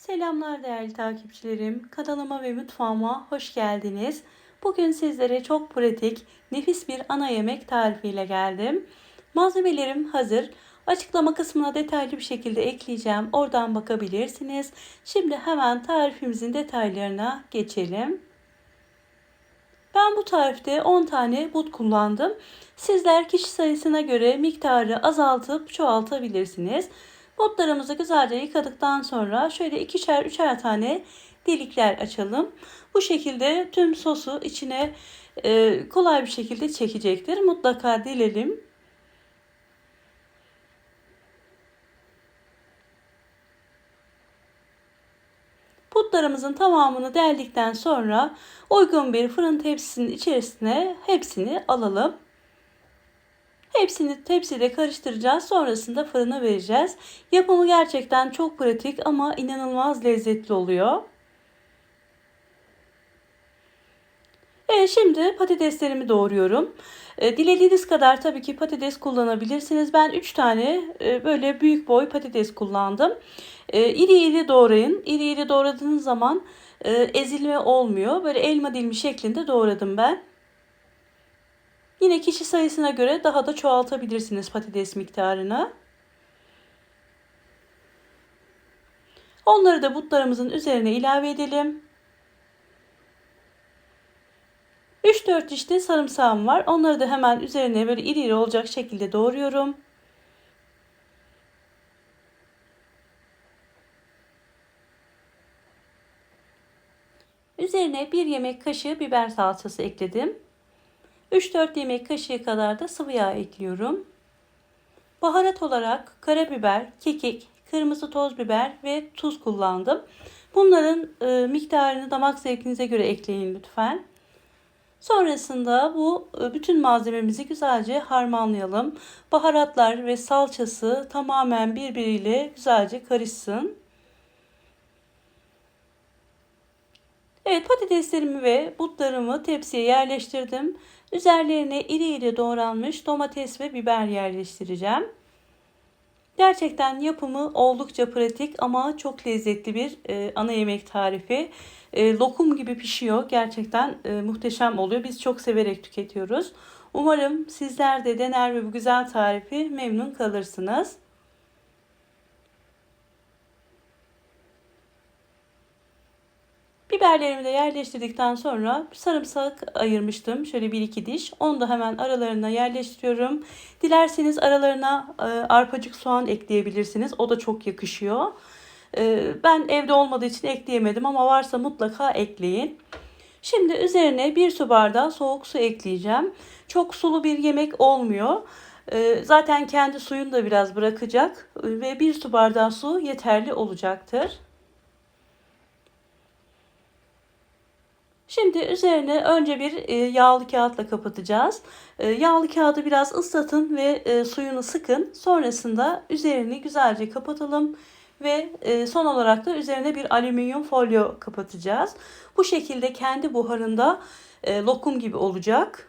Selamlar değerli takipçilerim. Kanalıma ve mutfağıma hoş geldiniz. Bugün sizlere çok pratik, nefis bir ana yemek tarifiyle geldim. Malzemelerim hazır. Açıklama kısmına detaylı bir şekilde ekleyeceğim. Oradan bakabilirsiniz. Şimdi hemen tarifimizin detaylarına geçelim. Ben bu tarifte 10 tane but kullandım. Sizler kişi sayısına göre miktarı azaltıp çoğaltabilirsiniz. Botlarımızı güzelce yıkadıktan sonra şöyle ikişer üçer tane delikler açalım. Bu şekilde tüm sosu içine e, kolay bir şekilde çekecektir. Mutlaka dilelim. Putlarımızın tamamını deldikten sonra uygun bir fırın tepsisinin içerisine hepsini alalım. Hepsini tepside karıştıracağız. Sonrasında fırına vereceğiz. Yapımı gerçekten çok pratik ama inanılmaz lezzetli oluyor. Evet şimdi patateslerimi doğruyorum. E, dilediğiniz kadar tabii ki patates kullanabilirsiniz. Ben 3 tane e, böyle büyük boy patates kullandım. E, iri iri doğrayın. İri iri doğradığınız zaman e, ezilme olmuyor. Böyle elma dilimi şeklinde doğradım ben. Yine kişi sayısına göre daha da çoğaltabilirsiniz patates miktarını. Onları da butlarımızın üzerine ilave edelim. 3-4 diş de sarımsağım var. Onları da hemen üzerine böyle iri iri olacak şekilde doğruyorum. Üzerine 1 yemek kaşığı biber salçası ekledim. 3-4 yemek kaşığı kadar da sıvı yağ ekliyorum. Baharat olarak karabiber, kekik, kırmızı toz biber ve tuz kullandım. Bunların e, miktarını damak zevkinize göre ekleyin lütfen. Sonrasında bu e, bütün malzememizi güzelce harmanlayalım. Baharatlar ve salçası tamamen birbiriyle güzelce karışsın. Evet patateslerimi ve butlarımı tepsiye yerleştirdim. Üzerlerine iri iri doğranmış domates ve biber yerleştireceğim. Gerçekten yapımı oldukça pratik ama çok lezzetli bir e, ana yemek tarifi. E, lokum gibi pişiyor. Gerçekten e, muhteşem oluyor. Biz çok severek tüketiyoruz. Umarım sizler de dener ve bu güzel tarifi memnun kalırsınız. Biberlerimi de yerleştirdikten sonra sarımsak ayırmıştım. Şöyle bir iki diş. Onu da hemen aralarına yerleştiriyorum. Dilerseniz aralarına e, arpacık soğan ekleyebilirsiniz. O da çok yakışıyor. E, ben evde olmadığı için ekleyemedim ama varsa mutlaka ekleyin. Şimdi üzerine bir su bardağı soğuk su ekleyeceğim. Çok sulu bir yemek olmuyor. E, zaten kendi suyunu da biraz bırakacak ve bir su bardağı su yeterli olacaktır. Şimdi üzerine önce bir e, yağlı kağıtla kapatacağız. E, yağlı kağıdı biraz ıslatın ve e, suyunu sıkın. Sonrasında üzerini güzelce kapatalım ve son olarak da üzerine bir alüminyum folyo kapatacağız. Bu şekilde kendi buharında lokum gibi olacak.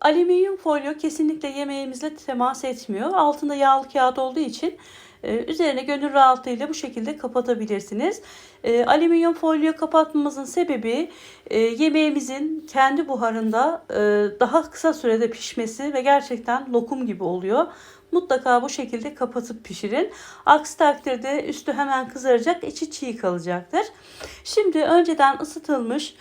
Alüminyum folyo kesinlikle yemeğimizle temas etmiyor. Altında yağlı kağıt olduğu için e, üzerine gönül rahatlığıyla bu şekilde kapatabilirsiniz. E, alüminyum folyo kapatmamızın sebebi e, yemeğimizin kendi buharında e, daha kısa sürede pişmesi ve gerçekten lokum gibi oluyor. Mutlaka bu şekilde kapatıp pişirin. Aksi takdirde üstü hemen kızaracak, içi çiğ kalacaktır. Şimdi önceden ısıtılmış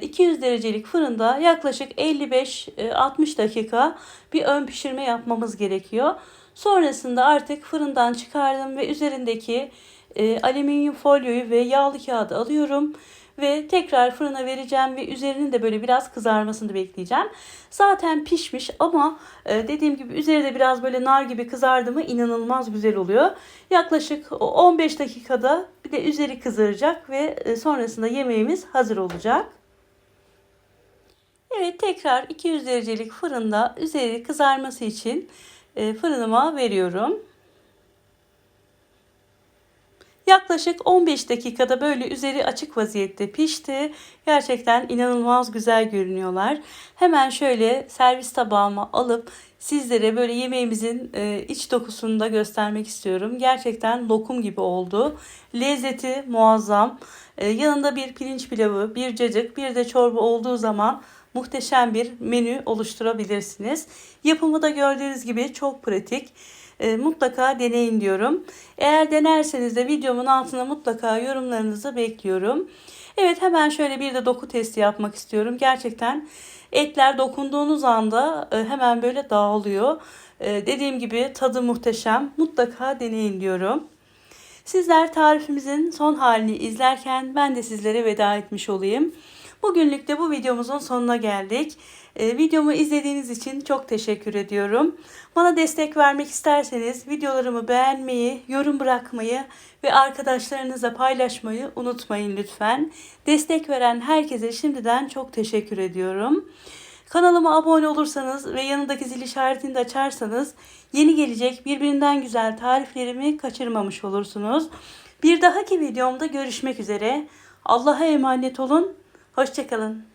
200 e, derecelik fırında yaklaşık 55-60 dakika bir ön pişirme yapmamız gerekiyor. Sonrasında artık fırından çıkardım ve üzerindeki e, alüminyum folyoyu ve yağlı kağıdı alıyorum ve tekrar fırına vereceğim ve üzerinin de böyle biraz kızarmasını bekleyeceğim. Zaten pişmiş ama e, dediğim gibi üzeri de biraz böyle nar gibi kızardı mı inanılmaz güzel oluyor. Yaklaşık 15 dakikada bir de üzeri kızaracak ve e, sonrasında yemeğimiz hazır olacak. Evet tekrar 200 derecelik fırında üzeri kızarması için fırınıma veriyorum. Yaklaşık 15 dakikada böyle üzeri açık vaziyette pişti. Gerçekten inanılmaz güzel görünüyorlar. Hemen şöyle servis tabağıma alıp sizlere böyle yemeğimizin e, iç dokusunu da göstermek istiyorum. Gerçekten lokum gibi oldu. Lezzeti muazzam. E, yanında bir pirinç pilavı, bir cacık, bir de çorba olduğu zaman muhteşem bir menü oluşturabilirsiniz. Yapımı da gördüğünüz gibi çok pratik. E, mutlaka deneyin diyorum. Eğer denerseniz de videomun altına mutlaka yorumlarınızı bekliyorum. Evet hemen şöyle bir de doku testi yapmak istiyorum. Gerçekten etler dokunduğunuz anda e, hemen böyle dağılıyor. E, dediğim gibi tadı muhteşem. Mutlaka deneyin diyorum. Sizler tarifimizin son halini izlerken ben de sizlere veda etmiş olayım. Bugünlük de bu videomuzun sonuna geldik. Ee, videomu izlediğiniz için çok teşekkür ediyorum. Bana destek vermek isterseniz videolarımı beğenmeyi, yorum bırakmayı ve arkadaşlarınızla paylaşmayı unutmayın lütfen. Destek veren herkese şimdiden çok teşekkür ediyorum. Kanalıma abone olursanız ve yanındaki zil işaretini de açarsanız yeni gelecek birbirinden güzel tariflerimi kaçırmamış olursunuz. Bir dahaki videomda görüşmek üzere. Allah'a emanet olun. Hoşçakalın.